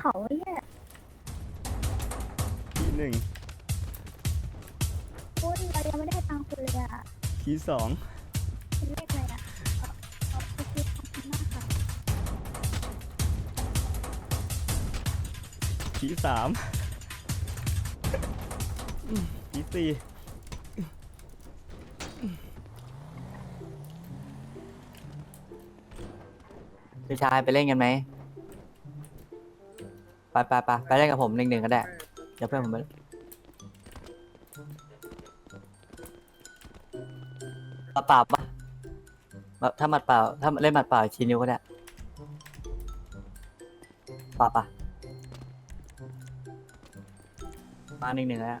เขาเนี่ยคีย์หนึ่งคุณเรายังไม่ได้ตังค์คุณเลยอะคีย์สองคุณเลขอะไรอะเอาเอาไปคิดขอบคุณมากค่ะคีย์สามอืมคีย์สี่พี่ชายไปเล่นกันไหม ไปไปไปไปเล่นกับผมหนึ่งหนึ่งก็ได้ เดี๋ยวเพื่อนผมไปมาเปล่าปะมาถ้าหมัดเปล่า ถ้าเล่นหมัดเปล่าชี้นิ้วก็ได้ปะปะมาหนึ่งหนึ่งแล้ว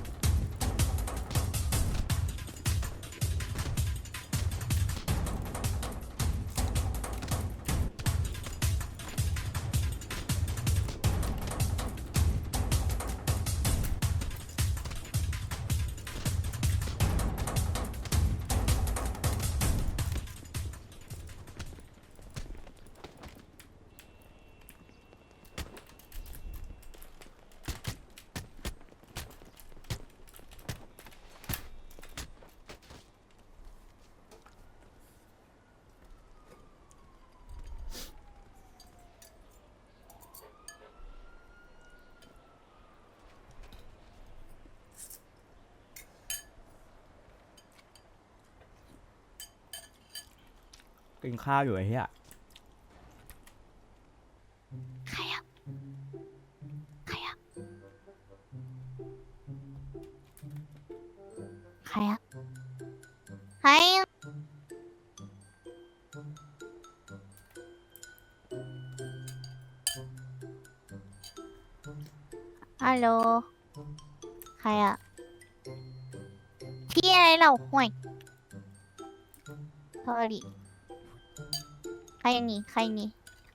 กินข้าวอยู่ไอ้เหี้ยใครอะใครอะใครอะใครอะฮัลโหลใครอะที่อะไรเราห่วยพ อดีใครนี่ใครนี่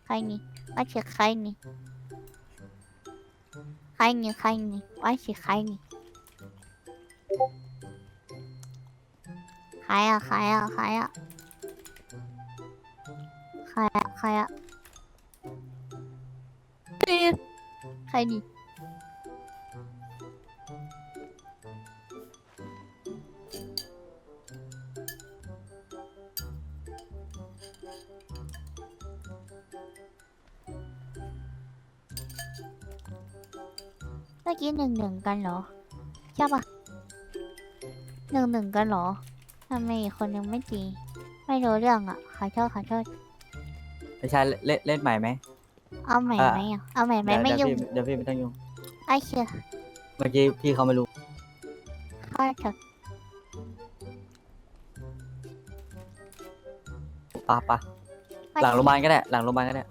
ใครนี่ว่าชื่อใครนี่ใครนี่ใครนี่ว่าชื่อใครนี่ใค มื่อกี้หนึ่งหนึ่งกันเหรอใช่ปะหนึ่งหนึ่งกันเหรอทำไมอีกคนยังไม่ตีไม่รู้เรื่องอะขอโทษขอโทษพี่ชายเล่นเล่นใหม่ไหมเอาใหม่อะไหมอะเอาใหม่ไหมเดี๋ยวไม่เดี๋ยวยุ่งพี่เดี๋ยวพี่ไม่ต้องยุ่งไอ้เชื่อเมื่อกี้พี่เขาไม่รู้ขอโทษปะปะหลังโรงพยาบาลก็ได้ หลังโรงพยาบาลก็ได้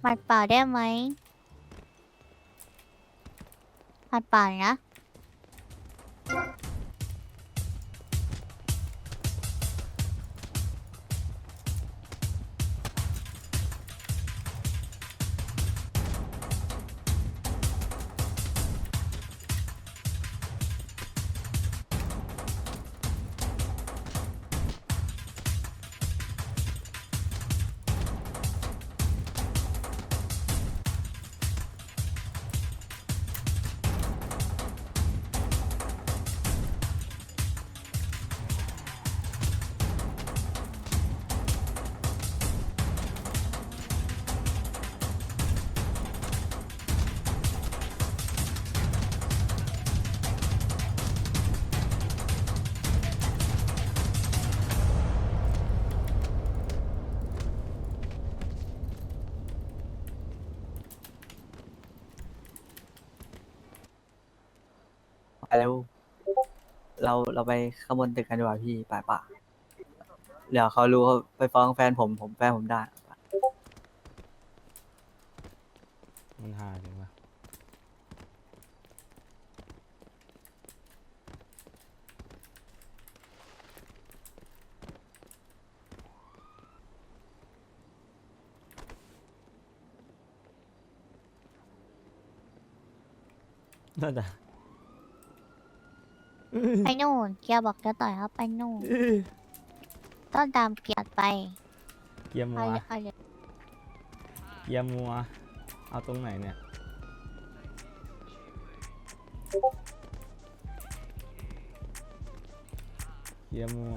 หมัดเปล่าได้ไหมหมัดเปล่านะ ไปเร็วโหลเราเราไปขางบวนตึกกันดีกว่าพี่ป่าป่าเดี๋ยวเขารู้เขาไปฟ้องแฟนผมผมแฟนผมได้ มันหาจริงวะนั่นอะ ไปนู่นเกียร์บอกจะต่อยเขาไปนู่นต้องตามเกียร์ไปเกียร์มัเอาวเลยเอาเลยเกียร์มัว เอาตรงไหนเนี่ย เกียร์มัว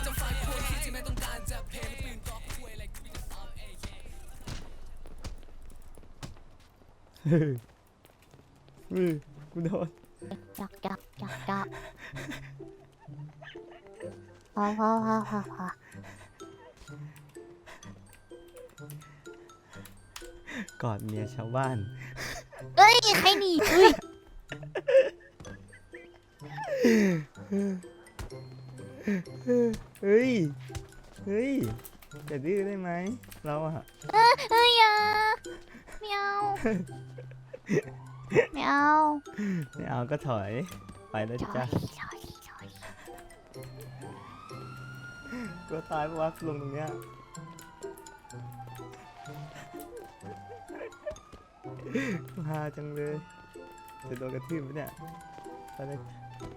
จักจักจักจักพอพอพอพอพอกอดเมียชาวบ้าน เอ้ย ใครหนีเอ้ยเฮ้ย เฮ้ยจะดื้อได้ไหมเราอะเอ้ยอย่า ไม่เอา ไม่เอาไม่เอาก็ถอย ไปแล้วถอจ้ะยถอยถอยก็ตายปะวะลงตรงเนี้ยฮาจังเลยจะโดนกระทืบไหมเนี่ยไปเลย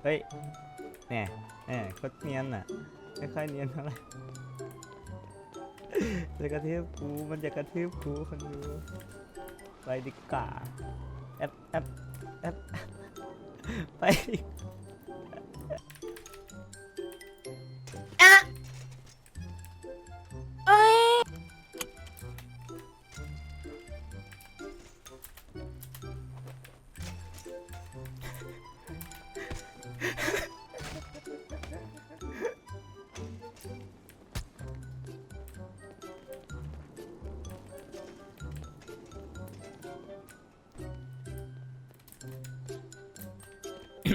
เฮ้ยแหน่แหน่โคตรเนียนอะไม่ค่อยเนียนเท่าไหร่จะกระทืบกูมันจะกระทืบกูคนดู ไปดีกว่าแอดแอดแอดไป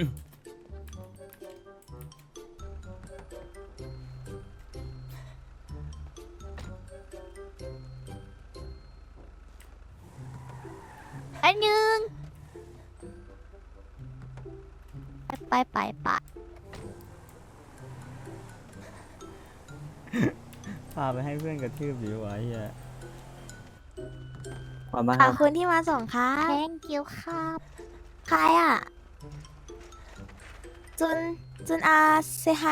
อันหนึ่งไปไปไปพาไปให้เพื่อนกระทืบดีวะเฮียมามาขคอรับบคุณที่มาส่งครับแทงคิวครับ ใครอะ จุนจุนอาเซฮ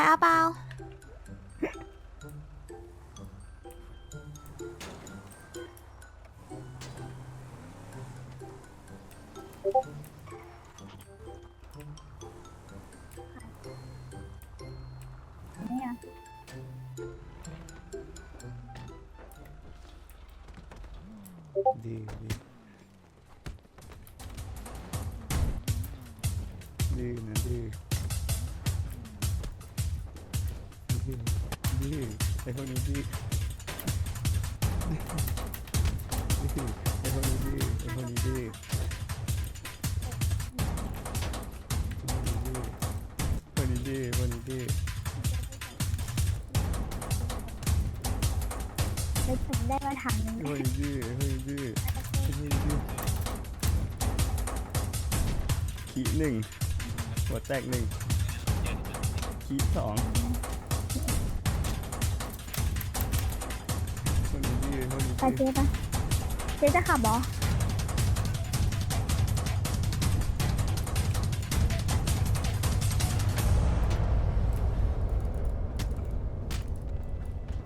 ดื้อดื้อไอ้พวกนี้ดื้อดื้อไอ้พวกนี้ดื้อไอ้พวกนี้ดื้อพวกนี้ดื้อพวกนี้ดื้อได้ถึงได้มาถามนึงพวกนี้ดื้อไอ้พวกนี้ดื้อไอ้พวกนี้ดื้อขีหนึ่งหัวแตกหนึ่งขีสอง ไปดื้อเจ๊ปะเจ๊จะขับเหรอ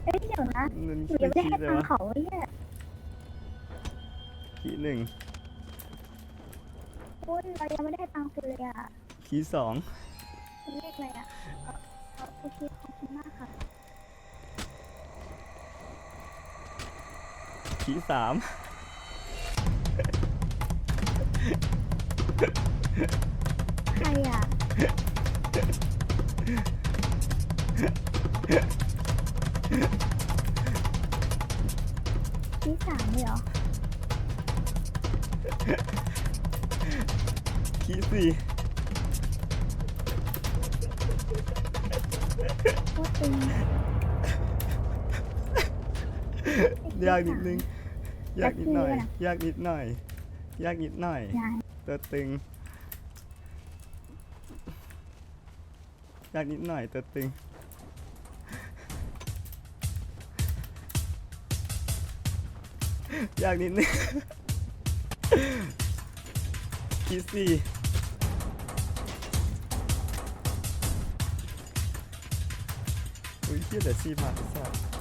เอ้ยเดี๋ยวนะมันหนูยังไม่ได้คีให้เลตังยวะค์เขาเนี่ยคีหนึ่งคุณเรายังไม่ได้ให้ตังค์คุณเลยอะคีสอง คุณเลขอะไรอะเอ่อเอ่อโอเคขอบคุณมากค่ะ คีสามใครอะที่สามเลยเหรอคีสี่โคตรตึง ยากนิดนึงยากนิดหน่อยแล้วคีย์อะยากนิดหน่อย ยากนิดหน่อย ยายตัวตึง ยากนิดหน่อยตัวตึง ยากนิดนึงคีสี่อุ้ยเฮียเดี๋ยวซีมาไอ้สัส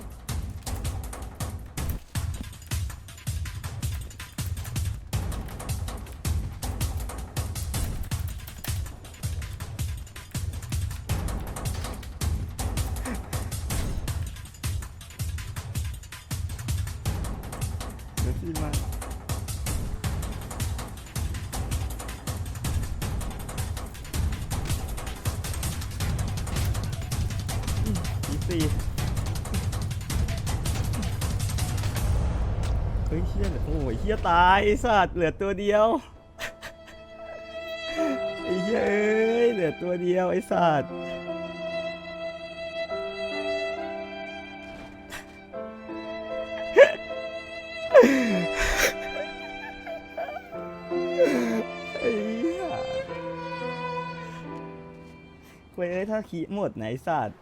เดี๋ยวซีมาคีสี่เฮ้ยเฮี้ยเลือโอ้ยเฮี้ยตายไอสัตว์เหลือตัวเดียวไอ้เหี้ยเอ้ยเหลือตัวเดียวไอ้สัตว์ ถ้าขี้หมดไหนสัตว์